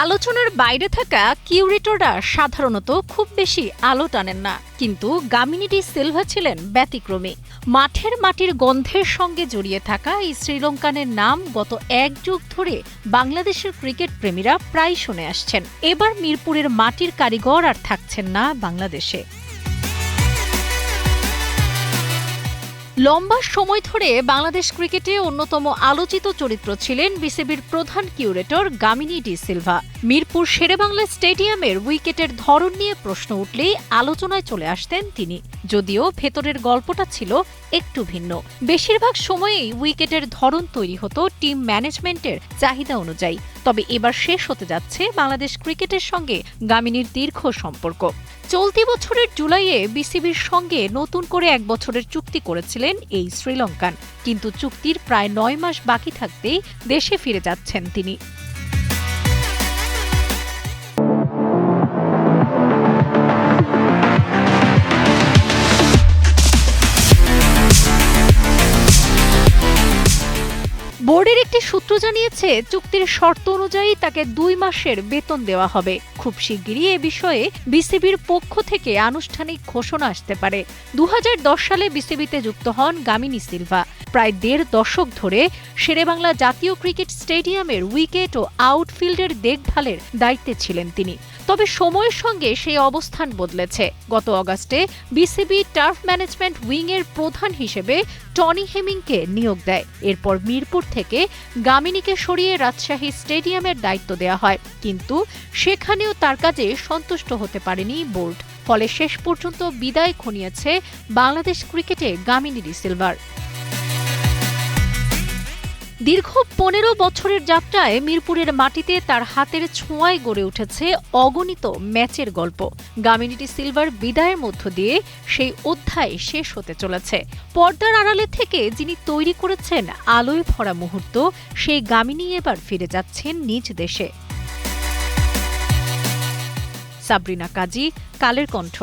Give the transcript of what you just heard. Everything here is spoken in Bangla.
আলোচনার বাইরে থাকা কিউরেটররা সাধারণত খুব বেশি আলো টানেন না, কিন্তু গামিনীটি সিলভা ছিলেন ব্যতিক্রমী। মাঠের মাটির গন্ধের সঙ্গে জড়িয়ে থাকা এই শ্রীলঙ্কানের নাম গত এক যুগ ধরে বাংলাদেশের ক্রিকেট প্রেমীরা প্রায় শুনে আসছেন। এবার মিরপুরের মাটির কারিগর আর থাকছেন না বাংলাদেশে। লম্বা সময় ধরে বাংলাদেশ ক্রিকেটে অন্যতম আলোচিত চরিত্র ছিলেন বিসিবির প্রধান কিউরেটর গামিনী ডি সিলভা। মিরপুর শেরেবাংলা স্টেডিয়ামের উইকেটের ধরন নিয়ে প্রশ্ন উঠলেই আলোচনায় চলে আসতেন তিনি। যদিও ভেতরের গল্পটা ছিল একটু ভিন্ন। বেশিরভাগ সময়েই উইকেটের ধরন তৈরি হতো টিম ম্যানেজমেন্টের চাহিদা অনুযায়ী। তবে এবার শেষ হতে যাচ্ছে বাংলাদেশ ক্রিকেটের সঙ্গে গামিনীর দীর্ঘ সম্পর্ক। চলতি বছরের জুলাইয়ে বিসিবির সঙ্গে নতুন করে এক বছরের চুক্তি করেছিলেন এই শ্রীলঙ্কান। কিন্তু চুক্তির প্রায় নয় মাস বাকি থাকতেই দেশে ফিরে যাচ্ছেন তিনি। বোর্ডের একটি সূত্র জানিয়েছে, চুক্তির শর্ত অনুযায়ী তাকে দুই মাসের বেতন দেওয়া হবে। খুব শিগগিরই এ বিষয়ে বিসিবির পক্ষ থেকে আনুষ্ঠানিক ঘোষণা আসতে পারে। দু হাজার দশ সালে বিসিবিতে যুক্ত হন গামিনী সিলভা। প্রায় দেড় দশক ধরে শেরেবাংলা জাতীয় ক্রিকেট স্টেডিয়ামের উইকেট ও আউটফিল্ডের দেখভালের দায়িত্বে ছিলেন তিনি। তবে সময়ের সঙ্গে সেই অবস্থান বদলেছে। গত অগাস্টে বিসিবি টার্ফ ম্যানেজমেন্ট উইংয়ের প্রধান হিসেবে টনি হেমিংকে নিয়োগ দেয়। এরপর মিরপুর থেকে গামিনীকে সরিয়ে রাজশাহী স্টেডিয়ামের দায়িত্ব দেওয়া হয়। কিন্তু সেখানেও তার কাজে সন্তুষ্ট হতে পারেনি বোর্ড। ফলে শেষ পর্যন্ত বিদায় খনিয়েছে বাংলাদেশ ক্রিকেটে গামিনী ডি সিলভার। দীর্ঘ পনেরো বছরের যাত্রায় মিরপুরের মাটিতে তার হাতের ছোঁয়ায় গড়ে উঠেছে অগণিত ম্যাচের গল্প। গামিনিটি সিলভার বিদায়ের মধ্য দিয়ে সেই অধ্যায় শেষ হতে চলেছে। পর্দার আড়ালে থেকে যিনি তৈরি করেছেন আলোয় ভরা মুহূর্ত, সেই গামিনী এবার ফিরে যাচ্ছেন নিজ দেশে। সাবরিনা কাজী, কালের কণ্ঠ।